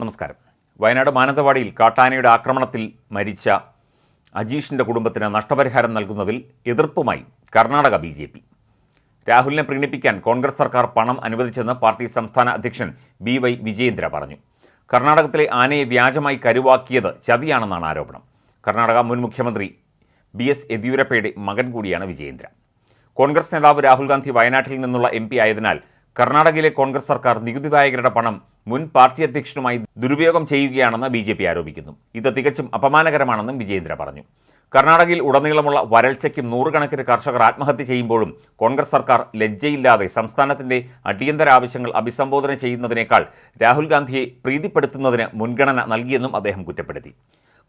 നമസ്കാരം. വയനാട് മാനന്തവാടിയിൽ കാട്ടാനയുടെ ആക്രമണത്തിൽ മരിച്ച അജീഷിന്റെ കുടുംബത്തിന് നഷ്ടപരിഹാരം നൽകുന്നതിൽ എതിർപ്പുമായി കർണാടക ബി ജെ പി. രാഹുലിനെ പ്രീണിപ്പിക്കാൻ കോൺഗ്രസ് സർക്കാർ പണം അനുവദിച്ചെന്ന് പാർട്ടി സംസ്ഥാന അധ്യക്ഷൻ ബി വൈ വിജയേന്ദ്ര പറഞ്ഞു. കർണാടകത്തിലെ ആനയെ വ്യാജമായി കരുവാക്കിയത് ചതിയാണെന്നാണ് ആരോപണം. കർണാടക മുൻ മുഖ്യമന്ത്രി ബി എസ് യെദ്യൂരപ്പയുടെ മകൻ കൂടിയാണ് വിജയേന്ദ്ര. കോൺഗ്രസ് നേതാവ് രാഹുൽ ഗാന്ധി വയനാട്ടിൽ നിന്നുള്ള എം ആയതിനാൽ കർണാടകയിലെ കോൺഗ്രസ് സർക്കാർ നികുതിദായകരുടെ പണം മുൻ പാർട്ടി അധ്യക്ഷനുമായി ദുരുപയോഗം ചെയ്യുകയാണെന്ന് ബി ജെ പി ആരോപിക്കുന്നു. ഇത് തികച്ചും അപമാനകരമാണെന്നും വിജയേന്ദ്ര പറഞ്ഞു. കർണാടകയിൽ ഉടനീളമുള്ള വരൾച്ചയ്ക്കും നൂറുകണക്കിന് കർഷകർ ആത്മഹത്യ ചെയ്യുമ്പോഴും കോൺഗ്രസ് സർക്കാർ ലജ്ജയില്ലാതെ സംസ്ഥാനത്തിന്റെ അടിയന്തര ആവശ്യങ്ങൾ അഭിസംബോധന ചെയ്യുന്നതിനേക്കാൾ രാഹുൽ ഗാന്ധിയെ പ്രീതിപ്പെടുത്തുന്നതിന് മുൻഗണന നൽകിയെന്നും അദ്ദേഹം കുറ്റപ്പെടുത്തി.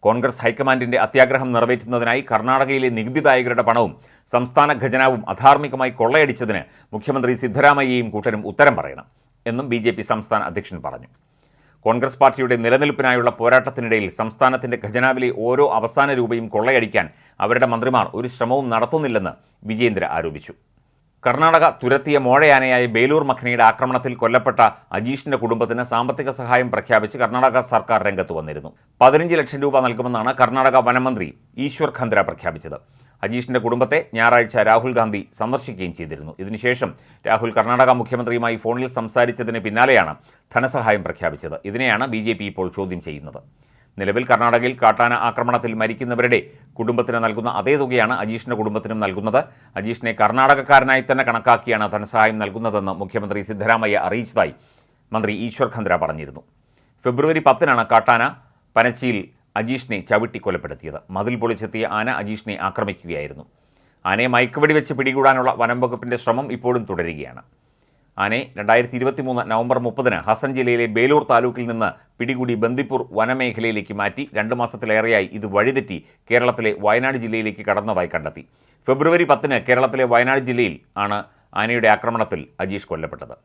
കോൺഗ്രസ് ഹൈക്കമാൻഡിന്റെ അത്യാഗ്രഹം നിറവേറ്റുന്നതിനായി കർണാടകയിലെ നികുതിദായകരുടെ പണവും സംസ്ഥാന ഖജനാവും അധാർമികമായി കൊള്ളയടിച്ചതിന് മുഖ്യമന്ത്രി സിദ്ധരാമയ്യയും കൂട്ടരും ഉത്തരം പറയണം. എന്നും ബി ജെ പി സംസ്ഥാന അധ്യക്ഷൻ പറഞ്ഞു. കോൺഗ്രസ് പാർട്ടിയുടെ നിലനിൽപ്പിനായുള്ള പോരാട്ടത്തിനിടയിൽ സംസ്ഥാനത്തിന്റെ ഖജനാവിലെ ഓരോ അവസാന രൂപയും കൊള്ളയടിക്കാൻ അവരുടെ മന്ത്രിമാർ ഒരു ശ്രമവും നടത്തുന്നില്ലെന്ന് വിജയേന്ദ്ര ആരോപിച്ചു. കർണാടക തുരത്തിയ മോഴയാനയായ ബേലൂർ മഖ്നയുടെ ആക്രമണത്തിൽ കൊല്ലപ്പെട്ട അജീഷിന്റെ കുടുംബത്തിന് സാമ്പത്തിക സഹായം പ്രഖ്യാപിച്ച് കർണാടക സർക്കാർ രംഗത്ത് വന്നിരുന്നു. പതിനഞ്ച് ലക്ഷം രൂപ നൽകുമെന്നാണ് കർണാടക വനമന്ത്രി ഈശ്വർ ഖന്ദ്ര പ്രഖ്യാപിച്ചത്. അജീഷിന്റെ കുടുംബത്തെ ഞായറാഴ്ച രാഹുൽ ഗാന്ധി സന്ദർശിക്കുകയും ചെയ്തിരുന്നു. ഇതിനുശേഷം രാഹുൽ കർണാടക മുഖ്യമന്ത്രിയുമായി ഫോണിൽ സംസാരിച്ചതിന് പിന്നാലെയാണ് ധനസഹായം പ്രഖ്യാപിച്ചത്. ഇതിനെയാണ് ബി ഇപ്പോൾ ചോദ്യം ചെയ്യുന്നത്. നിലവിൽ കർണാടകയിൽ കാട്ടാന ആക്രമണത്തിൽ മരിക്കുന്നവരുടെ കുടുംബത്തിന് നൽകുന്ന അതേ തുകയാണ് അജീഷിന്റെ കുടുംബത്തിനും നൽകുന്നത്. അജീഷിനെ കർണാടകക്കാരനായി തന്നെ കണക്കാക്കിയാണ് ധനസഹായം നൽകുന്നതെന്ന് മുഖ്യമന്ത്രി സിദ്ധരാമയ്യ അറിയിച്ചതായി മന്ത്രി ഈശ്വർ ഖന്ദ്ര പറഞ്ഞിരുന്നു. ഫെബ്രുവരി പത്തിനാണ് കാട്ടാന പനച്ചിയിൽ അജീഷിനെ ചവിട്ടി കൊലപ്പെടുത്തിയത് മതിൽ പൊളിച്ചെത്തിയ ആന അജീഷിനെ ആക്രമിക്കുകയായിരുന്നു. ആനയെ മയക്കുവെടി വെച്ച് പിടികൂടാനുള്ള വനം വകുപ്പിന്റെ ശ്രമം ഇപ്പോഴും തുടരുകയാണ്. ആനയെ രണ്ടായിരത്തി ഇരുപത്തി മൂന്ന് നവംബർ മുപ്പതിന് ഹസൻ ജില്ലയിലെ ബേലൂർ താലൂക്കിൽ നിന്ന് പിടികൂടി ബന്ദിപ്പൂർ വനമേഖലയിലേക്ക് മാറ്റി രണ്ട് മാസത്തിലേറെയായി ഇത് വഴിതെറ്റി കേരളത്തിലെ വയനാട് ജില്ലയിലേക്ക് കടന്നതായി കണ്ടെത്തി. ഫെബ്രുവരി പത്തിന് കേരളത്തിലെ വയനാട് ജില്ലയിൽ ആണ് ആനയുടെ ആക്രമണത്തിൽ അജീഷ് കൊല്ലപ്പെട്ടത്.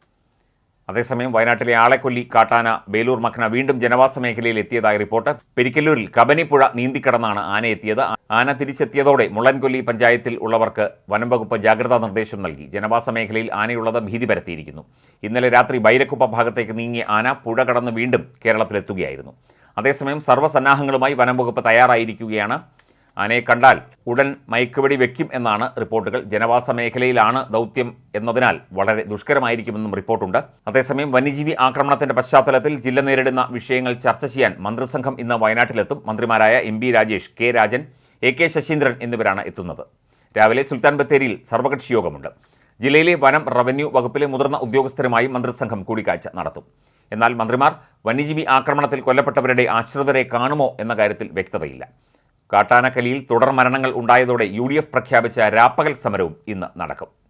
അതേസമയം വയനാട്ടിലെ ആളെക്കൊല്ലി കാട്ടാന ബേലൂർ മഖന വീണ്ടും ജനവാസ മേഖലയിൽ എത്തിയതായി റിപ്പോർട്ട്. പെരിക്കല്ലൂരിൽ കബനിപ്പുഴ നീന്തിക്കടന്നാണ് ആന എത്തിയത് ആന തിരിച്ചെത്തിയതോടെ മുള്ളൻകൊല്ലി പഞ്ചായത്തിൽ ഉള്ളവർക്ക് വനംവകുപ്പ് ജാഗ്രതാ നിർദ്ദേശം നൽകി. ജനവാസ മേഖലയിൽ ആനയുള്ളത് ഭീതി പരത്തിയിരിക്കുന്നു. ഇന്നലെ രാത്രി ബൈരക്കുപ്പ ഭാഗത്തേക്ക് നീങ്ങിയ ആന പുഴ കടന്ന് വീണ്ടും കേരളത്തിലെത്തുകയായിരുന്നു. അതേസമയം സർവസന്നാഹങ്ങളുമായി വനംവകുപ്പ് തയ്യാറായിരിക്കുകയാണ്. ആനയെ കണ്ടാൽ ഉടൻ മയക്കുവെടി വെക്കും എന്നാണ് റിപ്പോർട്ടുകൾ. ജനവാസ മേഖലയിലാണ് ദൗത്യം എന്നതിനാൽ വളരെ ദുഷ്കരമായിരിക്കുമെന്നും റിപ്പോർട്ടുണ്ട്. അതേസമയം വന്യജീവി ആക്രമണത്തിന്റെ പശ്ചാത്തലത്തിൽ ജില്ല നേരിടുന്ന വിഷയങ്ങൾ ചർച്ച ചെയ്യാൻ മന്ത്രിസംഘം ഇന്ന് വയനാട്ടിലെത്തും. മന്ത്രിമാരായ M Rajesh K Rajan A K Saseendran എന്നിവരാണ് എത്തുന്നത്. രാവിലെ സുൽത്താൻ ബത്തേരിയിൽ സർവകക്ഷി യോഗമുണ്ട്. ജില്ലയിലെ വനം റവന്യൂ വകുപ്പിലെ മുതിർന്ന ഉദ്യോഗസ്ഥരുമായി മന്ത്രിസംഘം കൂടിക്കാഴ്ച നടത്തും. എന്നാൽ മന്ത്രിമാർ വന്യജീവി ആക്രമണത്തിൽ കൊല്ലപ്പെട്ടവരുടെ ആശ്രിതരെ കാണുമോ എന്ന കാര്യത്തിൽ വ്യക്തതയില്ല. കാട്ടാനക്കലിയിൽ തുടർ മരണങ്ങൾ ഉണ്ടായതോടെ യു പ്രഖ്യാപിച്ച രാപ്പകൽ സമരവും ഇന്ന് നടക്കും.